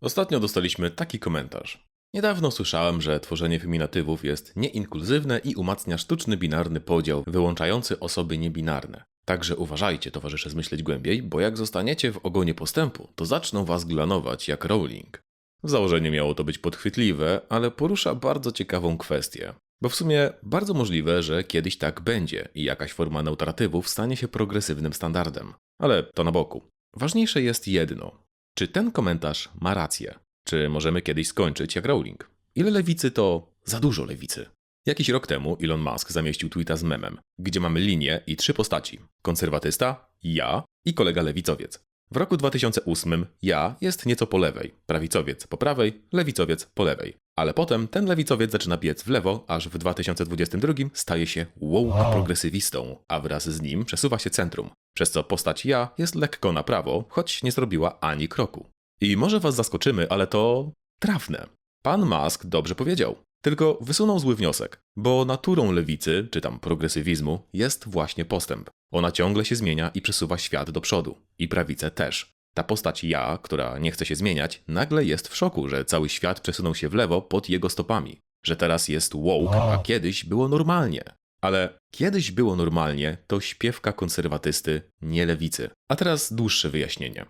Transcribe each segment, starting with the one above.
Ostatnio dostaliśmy taki komentarz. Niedawno słyszałem, że tworzenie feminatywów jest nieinkluzywne i umacnia sztuczny binarny podział wyłączający osoby niebinarne. Także uważajcie, towarzysze, zmyśleć głębiej, bo jak zostaniecie w ogonie postępu, to zaczną was glanować jak Rowling. W założeniu miało to być podchwytliwe, ale porusza bardzo ciekawą kwestię. Bo w sumie bardzo możliwe, że kiedyś tak będzie i jakaś forma neutratywów stanie się progresywnym standardem. Ale to na boku. Ważniejsze jest jedno. Czy ten komentarz ma rację? Czy możemy kiedyś skończyć jak Rowling? Ile lewicy to za dużo lewicy? Jakiś rok temu Elon Musk zamieścił tweeta z memem, gdzie mamy linię i trzy postaci: konserwatysta, ja i kolega lewicowiec. W roku 2008 ja jest nieco po lewej, prawicowiec po prawej, lewicowiec po lewej. Ale potem ten lewicowiec zaczyna biec w lewo, aż w 2022 staje się woke progresywistą, a wraz z nim przesuwa się centrum, przez co postać ja jest lekko na prawo, choć nie zrobiła ani kroku. I może was zaskoczymy, ale to trafne. Pan Musk dobrze powiedział. Tylko wysunął zły wniosek, bo naturą lewicy, czy tam progresywizmu, jest właśnie postęp. Ona ciągle się zmienia i przesuwa świat do przodu. I prawicę też. Ta postać ja, która nie chce się zmieniać, nagle jest w szoku, że cały świat przesunął się w lewo pod jego stopami. Że teraz jest woke, a kiedyś było normalnie. Ale kiedyś było normalnie to śpiewka konserwatysty, nie lewicy. A teraz dłuższe wyjaśnienie.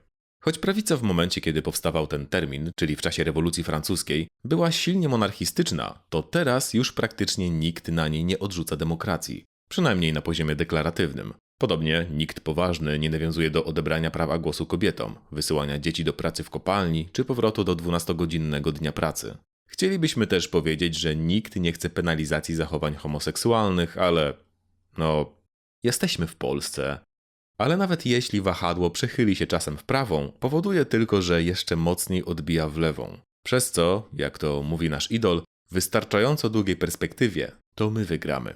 Choć prawica w momencie, kiedy powstawał ten termin, czyli w czasie rewolucji francuskiej, była silnie monarchistyczna, to teraz już praktycznie nikt na niej nie odrzuca demokracji. Przynajmniej na poziomie deklaratywnym. Podobnie nikt poważny nie nawiązuje do odebrania prawa głosu kobietom, wysyłania dzieci do pracy w kopalni czy powrotu do 12-godzinnego dnia pracy. Chcielibyśmy też powiedzieć, że nikt nie chce penalizacji zachowań homoseksualnych, ale no, jesteśmy w Polsce. Ale nawet jeśli wahadło przechyli się czasem w prawą, powoduje tylko, że jeszcze mocniej odbija w lewą. Przez co, jak to mówi nasz idol, w wystarczająco długiej perspektywie to my wygramy.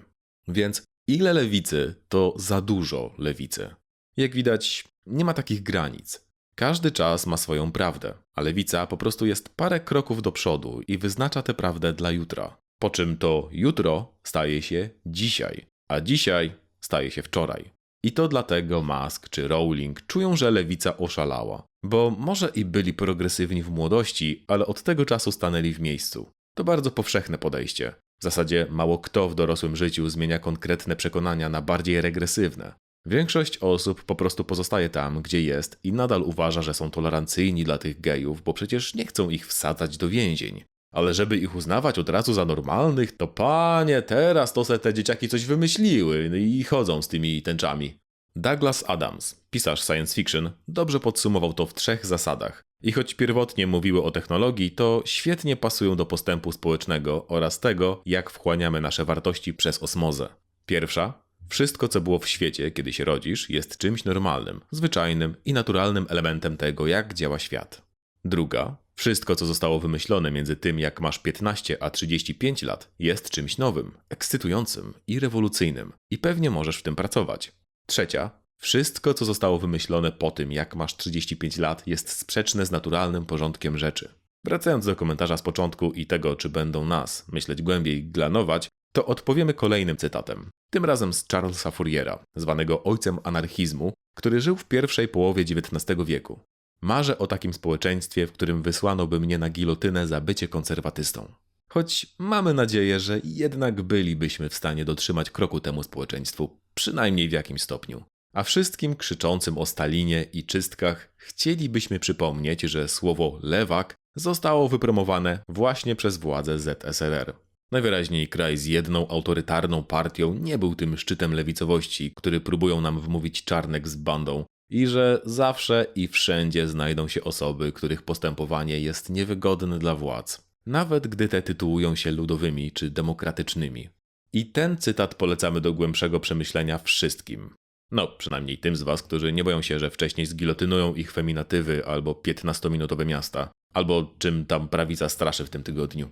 Więc ile lewicy to za dużo lewicy? Jak widać, nie ma takich granic. Każdy czas ma swoją prawdę, a lewica po prostu jest parę kroków do przodu i wyznacza tę prawdę dla jutra. Po czym to jutro staje się dzisiaj, a dzisiaj staje się wczoraj. I to dlatego Musk czy Rowling czują, że lewica oszalała. Bo może i byli progresywni w młodości, ale od tego czasu stanęli w miejscu. To bardzo powszechne podejście. W zasadzie mało kto w dorosłym życiu zmienia konkretne przekonania na bardziej regresywne. Większość osób po prostu pozostaje tam, gdzie jest i nadal uważa, że są tolerancyjni dla tych gejów, bo przecież nie chcą ich wsadzać do więzień. Ale żeby ich uznawać od razu za normalnych, to panie, teraz to se te dzieciaki coś wymyśliły i chodzą z tymi tęczami. Douglas Adams, pisarz science fiction, dobrze podsumował to w trzech zasadach. I choć pierwotnie mówiły o technologii, to świetnie pasują do postępu społecznego oraz tego, jak wchłaniamy nasze wartości przez osmozę. Pierwsza, wszystko co było w świecie, kiedy się rodzisz, jest czymś normalnym, zwyczajnym i naturalnym elementem tego, jak działa świat. Druga, wszystko co zostało wymyślone między tym, jak masz 15 a 35 lat, jest czymś nowym, ekscytującym i rewolucyjnym i pewnie możesz w tym pracować. Trzecia, wszystko co zostało wymyślone po tym, jak masz 35 lat, jest sprzeczne z naturalnym porządkiem rzeczy. Wracając do komentarza z początku i tego, czy będą nas myśleć głębiej, glanować, to odpowiemy kolejnym cytatem. Tym razem z Charlesa Fouriera, zwanego ojcem anarchizmu, który żył w pierwszej połowie XIX wieku. Marzę o takim społeczeństwie, w którym wysłano by mnie na gilotynę za bycie konserwatystą. Choć mamy nadzieję, że jednak bylibyśmy w stanie dotrzymać kroku temu społeczeństwu, przynajmniej w jakimś stopniu. A wszystkim krzyczącym o Stalinie i czystkach chcielibyśmy przypomnieć, że słowo lewak zostało wypromowane właśnie przez władze ZSRR. Najwyraźniej kraj z jedną autorytarną partią nie był tym szczytem lewicowości, który próbują nam wmówić czarnek z bandą, i że zawsze i wszędzie znajdą się osoby, których postępowanie jest niewygodne dla władz, nawet gdy te tytułują się ludowymi czy demokratycznymi. I ten cytat polecamy do głębszego przemyślenia wszystkim. No, przynajmniej tym z Was, którzy nie boją się, że wcześniej zgilotynują ich feminatywy albo 15-minutowe miasta, albo czym tam prawica straszy w tym tygodniu.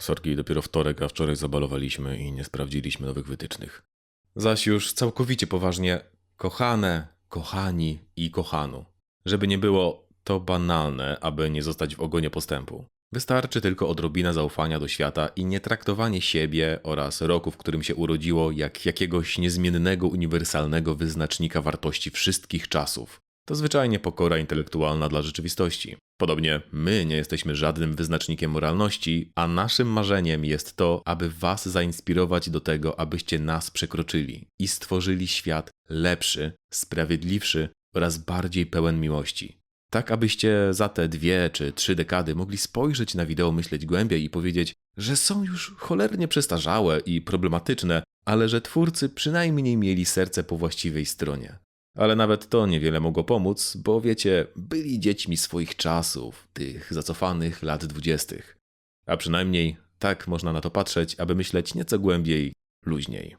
Sorki, dopiero wtorek, a wczoraj zabalowaliśmy i nie sprawdziliśmy nowych wytycznych. Zaś już całkowicie poważnie, kochane, kochani i kochanu. Żeby nie było to banalne, aby nie zostać w ogonie postępu. Wystarczy tylko odrobina zaufania do świata i nie traktowanie siebie oraz roku, w którym się urodziło, jak jakiegoś niezmiennego, uniwersalnego wyznacznika wartości wszystkich czasów. To zwyczajnie pokora intelektualna dla rzeczywistości. Podobnie my nie jesteśmy żadnym wyznacznikiem moralności, a naszym marzeniem jest to, aby Was zainspirować do tego, abyście nas przekroczyli i stworzyli świat lepszy, sprawiedliwszy oraz bardziej pełen miłości. Tak, abyście za te dwie czy trzy dekady mogli spojrzeć na wideo myśleć głębiej i powiedzieć, że są już cholernie przestarzałe i problematyczne, ale że twórcy przynajmniej mieli serce po właściwej stronie. Ale nawet to niewiele mogło pomóc, bo wiecie, byli dziećmi swoich czasów, tych zacofanych lat dwudziestych. A przynajmniej tak można na to patrzeć, aby myśleć nieco głębiej, luźniej.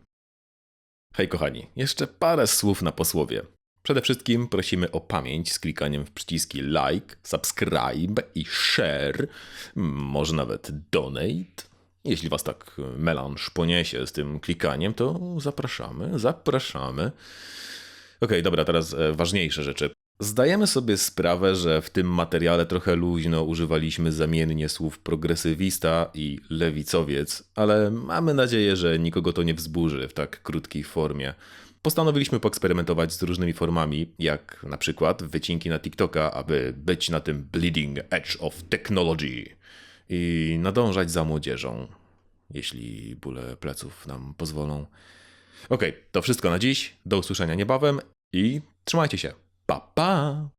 Hej kochani, jeszcze parę słów na posłowie. Przede wszystkim prosimy o pamięć z klikaniem w przyciski like, subscribe i share, może nawet donate. Jeśli was tak melanż poniesie z tym klikaniem, to zapraszamy, zapraszamy. Okej, dobra, teraz e, ważniejsze rzeczy. Zdajemy sobie sprawę, że w tym materiale trochę luźno używaliśmy zamiennie słów progresywista i lewicowiec, ale mamy nadzieję, że nikogo to nie wzburzy w tak krótkiej formie. Postanowiliśmy poeksperymentować z różnymi formami, jak na przykład wycinki na TikToka, aby być na tym bleeding edge of technology i nadążać za młodzieżą, jeśli bóle pleców nam pozwolą. Okej, to wszystko na dziś. Do usłyszenia niebawem i trzymajcie się. Pa pa!